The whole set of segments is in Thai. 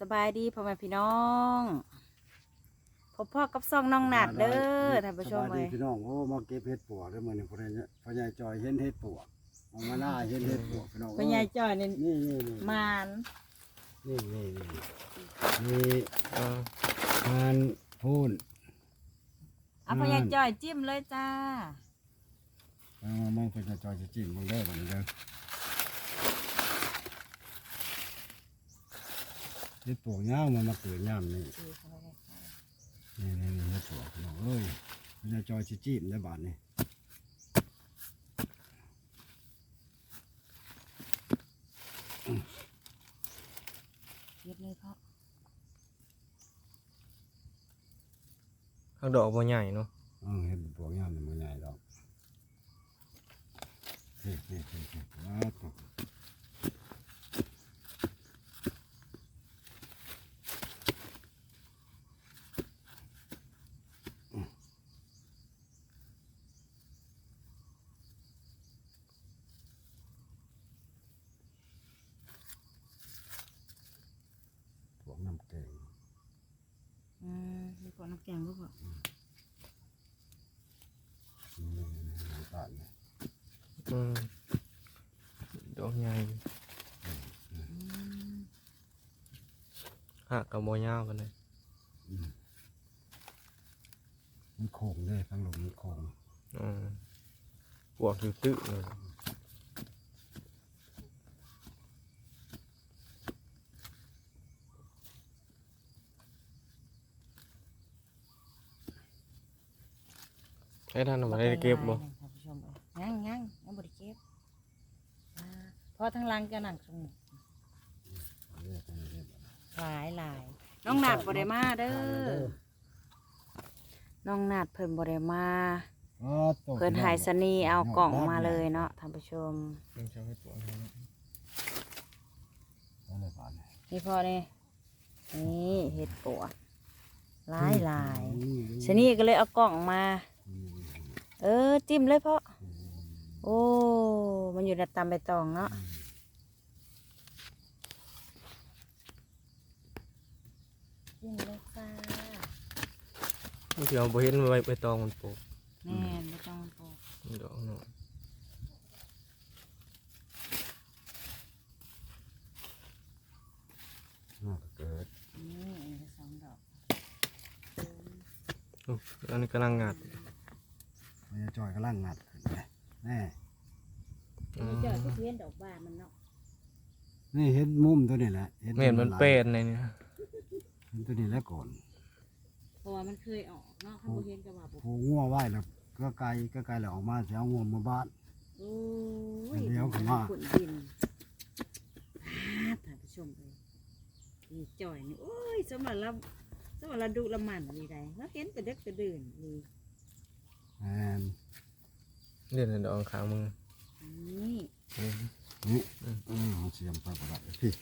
สบายดีพ่อแม่พี่น้องพบพ่อกับซ่องน้องหนัดเด้อท่านผู้ชมสบายเลดียพี่น้องโอ้มาเก็บเห็ดปวกเด้อมื้อนี้พ่อใหญ่พ่อใหญ่จอยเห็นเห็ดปวกมองมาหน้าเห็นเห็ดปวกพี่น้องพ่อใหญ่จ้อยนี่นี่นี่นี่มานนี่นี่นี่นี่เออมานพูนเอาพ่อใหญ่จ้อยจิ้มเลยจ้า เอามองพ่อใหญ่จอยจะจิ้มมึงเด้อบัดนี้เด้อเห็ ดปวกยาวมันมาเกิดยามนี่นี่นี่นี่เห็ดปวกน้องเอ้ยพ่อใหญ่จอยสิจิ้มได้บาดนี้เย็บเลยพ่อข้างดอกบ่ใหญ่เนาะเออเห็ดปวกยามมันใหญ่ดอกนี่นี่นี่นี่ว้าว พวก น้ำแกงอืมมีพวกน้ำแกงลูกพ่อนี่น้ำตาลเนี่ยอืมดอกใหญ่อืมหักกับบ่ยาวกันเลยมันโค้งเลยข้างหลงมันโค้งอืมปวกอยู่ตึเลย ให้ท่านเอามาได้เก็บบ่ท่านผู้ชมเอ้ยยังยังยังบ่ได้เก็บอ่าเพราะทั้งหลังจะหนังสมุเรียกกันเรียกหลายหลายน้องหนัดบ่ได้มาเด้อน้องหนัดเพิ่นบ่ได้มาอ๋อโตเพิ่นหายสนีเอากล่องมาเลยเนาะท่านผู้ชมมันจะให้ปวกให้เนาะเอาเลยผ่านเลยนี่พ่อนี่นี่เห็ดปวกหลายหลายนี่สนีก็เลยเอากล่องมานี่ เออจิ้มเลยพ่อโอ้มันอยู่ในตำใบตองเนาะจิ้มเลยจ้ามันสิเอาบ่เห็นไว้ไปตองมันปลูกแม่นไม่ต้องปลูกมันดอกน้อยน่าจะเกิดนี่อีกสองดอกอุ๊ยอันนี้กำลังงัด แม่จอยกำลังงัดขึ้นเลยแน่อืมเจอที่เพี้ยนดอกบานมันเนาะนี่เห็นมุมตัวนี้แหละห็ไม่เห็นมันเป็นในนี้เห็นตัวนี้แล้วก่อนเพราะว่ามันเคยออกเนาะข้างบนเห็นกับว่าบุผูงัวไว้แล้วก็ไกลก็ไกลแล้วออกมาจะเอางัวมาบ้านโอ้ยเดี๋ยวผมว่าขุนดินอ่าท่านผู้ชมเลยนี่จ่อยนี่โอ้ยสมบัติเราสมบัติเราดูละมันดีใดเราเห็นแต่เด็กแต่เดินนี่แอนเรียนในดอกข้างมือนี่อืมนี่อืมเอาเสียมไปประดับพี่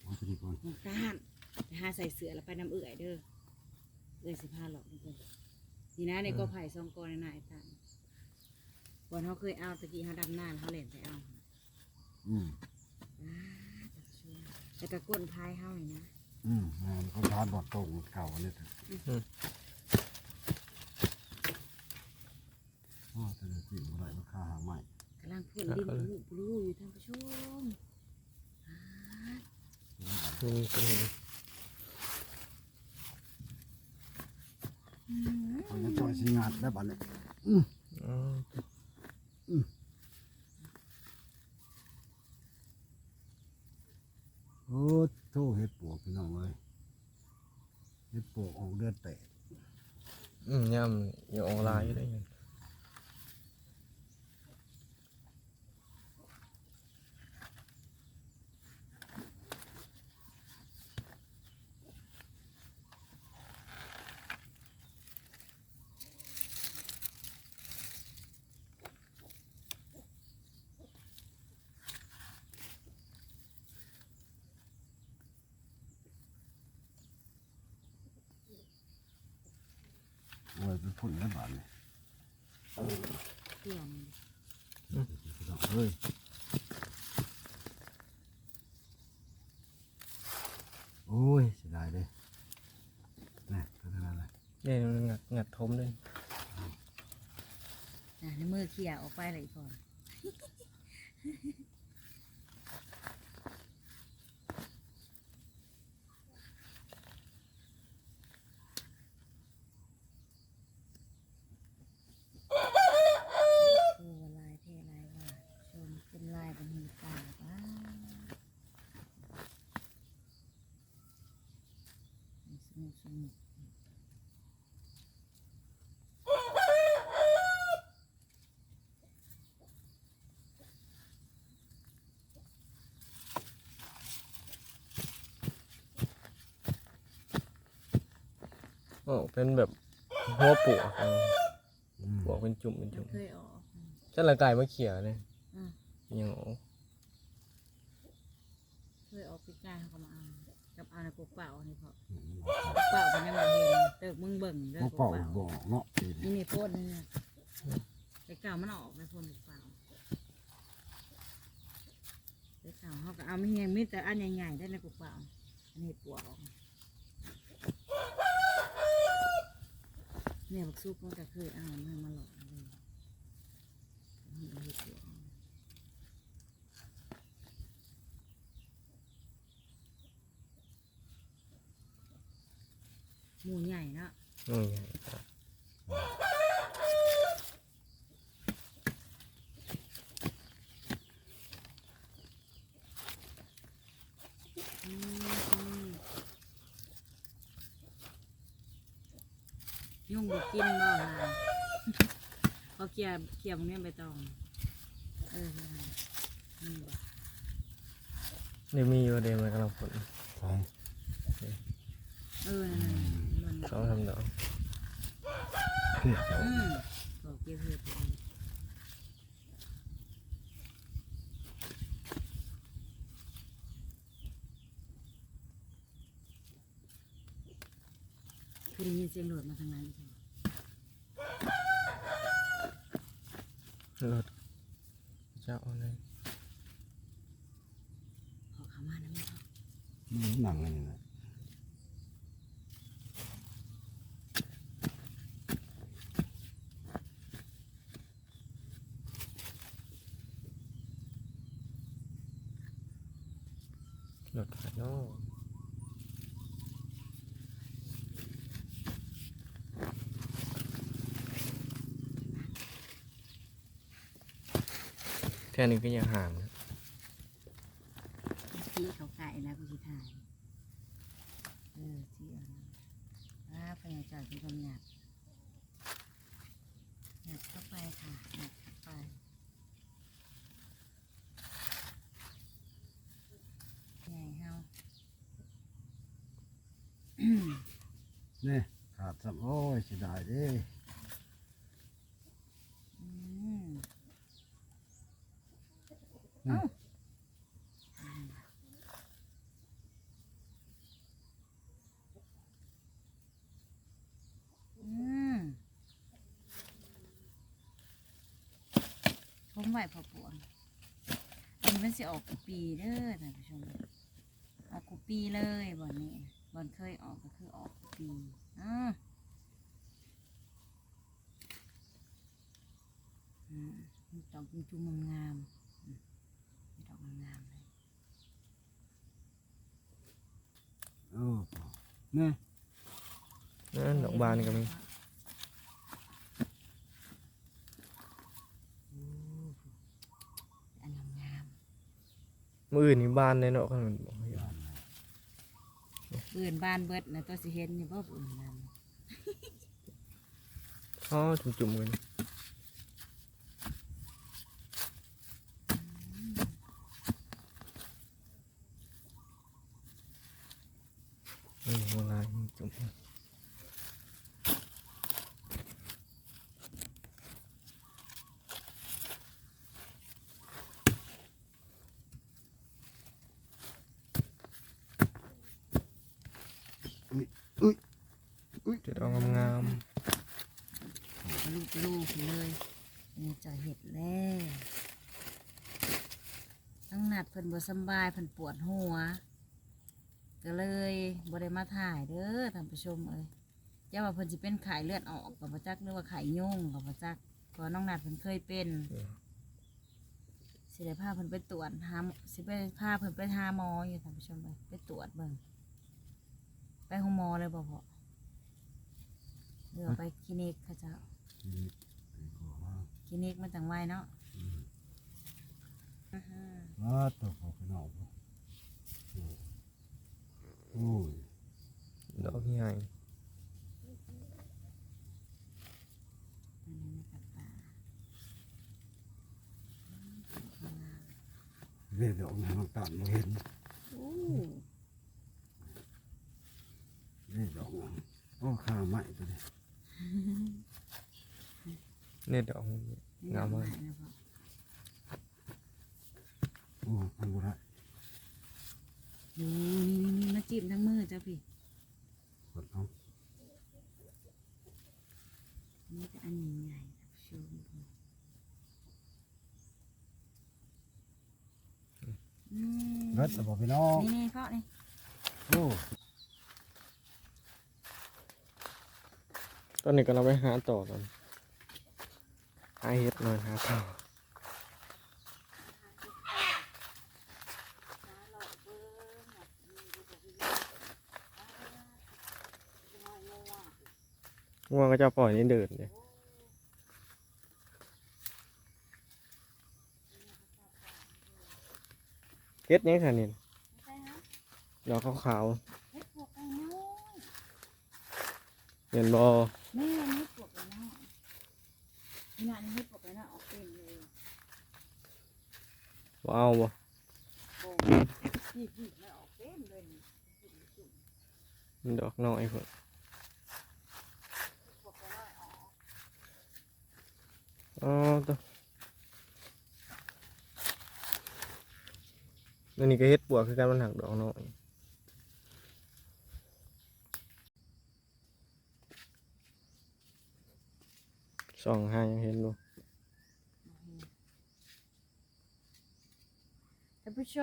เอาไปดีก่อนน้องตานไปหาใส่เสื้อแล้วไปน้ำเอื่อยเด้อเอื่อยสิพาหลอกทุกคนนี่นะในกอไผ่ซองกอในนายตานวันเขาเคยเอาตะกี้เขาดำหน้าแล้วเขาเล่นไปเอาอืมอ่าท่านผู้ชมแต่กระก้นพายเขาเลยนะอืมแม่นเขาทานบอดตรงเก่าอันนี้เถอะ อ๋อแต่ละจิ้มอะไรราคาหาใหม่กำลังพ่นดินปลูปลูอยู่ท่านผู้ชมนี่เป็นเขาจะจอยสิงาดได้บัดนี้อ๋อโอ้โทเห็ดปวกพี่น้องเลยเห็ดปวกออกเดือดแตกอืมย่ำอยู่ออนไลน์ได้ยัง โอ้ยเป็นผุ่นได้บัดนี้เกี่ยมพี่น้องเฮ้ยโอ้ยเสียดายเลยนี่ตัวนั้นอะไรเนี่ยมันงัดงัดทมด้วยนะในมือเขี่ยออกไปเลยก่อนคือว่าลายเทลายว่าชมเป็นลายบนหูตาบ้าสนุกสนุก โอ้เป็นแบบหัวปวกอืมปวกเป็นจุ่มเป็นจุ่มเคยออกฉันละกายมาเขียเลยอืมยังโอ้เคยออกพิการเขาก็มาเอากับเอาในกกเปล่านี่พออืมกกเปล่าเป็นยังไงเห็นเติกมึงเบิ่งเด้อเอากกเป่าเปล่าบอกเนาะปีนี้นี่นี่โพ่นนี่นะแต่เก่ามันออกในพ่นกกเปล่าแต่เก่าเขาก็เอาไม่เฮียงมีแต่อันใหญ่ๆได้ในกกเปล่าอันนี้ปวกออก เนี่ยบักซุกมันก็เคยเอามันมาหลอกเลยมันเอาเห็ดปวกหมูใหญ่เนาะนี่ไงครับ อืมอืมยุ่งบุกินบ่ล่ะ เขาเกลี ยเกลียมึงเนี่ยใบตอง เออนี่บ่เดี๋ยวมีอยู่เดี๋ยวมันกำลังผลใช่เออนั่นน่ะมันสองทำดอกเพี้ยเจ้าอืมบอกเกลียเพื่อตัวเองคือได้ยินเสียงโดดมาทางนั้นใช่ไหมรถเจ้าเอาเลย พอเขามานะแม่เขา นี่หนังอะไรนี่นะ รถขาดเนาะแค่นี้ก็ยังห่างนะที่เขาไก่นะคุณชิทายเออที่เอานะว่าพยาจอดที่กำหยัดหยัดเข้าไปค่ะหยัดเข้าไปใหญ่เฮา นี่ขาดซ้ำโอ้ยเสียดายเด้ อืม นี่ อืมผม ไหวพอปวงอันนี้มันสิออกกูปีเด้อท่านผู้ชมออกกูปีเลยบอนนี้บอนเคยออกก็คือออกกูปีอ่าอืมมีดอกจุ่มๆงามๆอืมมีดอกงามๆเลยโอ้นี่นั่นดอกบานก็มี อันงาม มืออื่นนี่บานเลยเนาะขนาดบอกให้ๆเบื่อนบานเบิดนะตัวสิเห็นอยู่บ่เบื่อนบานอ๋อจุ่มๆกันนี่เวลาจุ่ม อุ้ย เด็ดเอางาม กระ ลูกกระลูกเลยนี่จะเห็ดแล้วต้องนัดเพิ่นบ่สบายเพิ่นปวดหัว ก็เลยบ่ได้มาถ่ายเด้อท่านผู้ชมเอ้ยเจ้าว่าเพิ่นสิเป็นไข้เลือดออกกับบ่จักหรือว่าไข้ยุ่งกับบ่จักเพราะน้องนัดเพิ่นเคยเป็นสิได้พาเพิ่นไปตรวจหามสิไปพาเพิ่นไปหาหมออยู่ท่านผู้ชมไปไปตรวจเบิ่งไปห้องหมอเลยบ่พอหรือว่าไปคลินิกเขาเจ้า ทีนี้ไอ้ขอว่าคลินิกมันจังไวเนาะมาตัวพอพี่น้องบ่อืมโอ้ยดอกใหญ่อันนี้ไม่ตัดตาเรียดอกน้ำตาลเห็นโอ้เรียดอกโอ้ข้าไม้ตัวนี้ เนี่ยดอกนี่งามมากหนะพ่อโอ้ทำบุได้นี่นี่นี่มาจิ้มทั้งมือเจ้าพี่กดเอานี่ก็อันนี้ใหญ่ท่านผู้ชมอืมเลิศแต่บอกพี่น้องนี่นี่เคาะนี่โอ้ตอนนี้ก็เราไปหาต่อกัน หาเห็ดหน่อยหาต่อง่วงก็จะปล่อยนี่เดินเลยเฮ็ดนี้ค่ะนี่ใช่ฮะดอกขาวเฮ็ดปวกไก่น้อยๆเห็นบอแม่เฮ็ดปวกไก่น้อย นี่นะนี่เฮ็ดปวกไก่น้ออกเต็มเลยบ่เอาบ่โอ้พี่พี่ไม่ออกเต็มเลยมันดอกน้อยพุ่นปวกไก่น้อยออกอ๋อตัวนนี้ก็เฮ็ดปวกคือการมันหักดอกน้อย ส่องหายังเห็นดูท่านผู้ช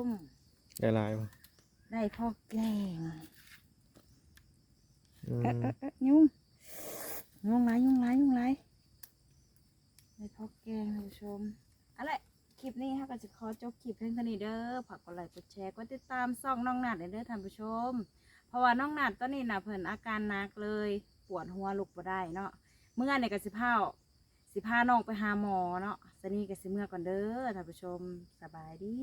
ม ได้หลายบ่ได้พ่อแกงอืมเอ๊ะเอ๊ะเอ๊ะยุ่งยุ่งไรยุ่งไรยุ่งไรได้พ่อแกงท่านผู้ชมอะไรคลิปนี้ค่ะก็จะขอจบคลิปเพียงเท่านี้เด้อฝากกดไลค์กดแชร์กดติดตามซ่องน้องนัดเด้อท่านผู้ชม เพราะว่าน้องนัดตอนนี้น่ะเพิ่นอาการหนักเลย ปวดหัวลุกบ่ได้เนาะ เมื่อในี่ยก็สิผ้าสิพาน้องไปหาหมอเนาะสนี่ก็สิเมื่อก่อนเด้อท่านผู้ชมสบายดี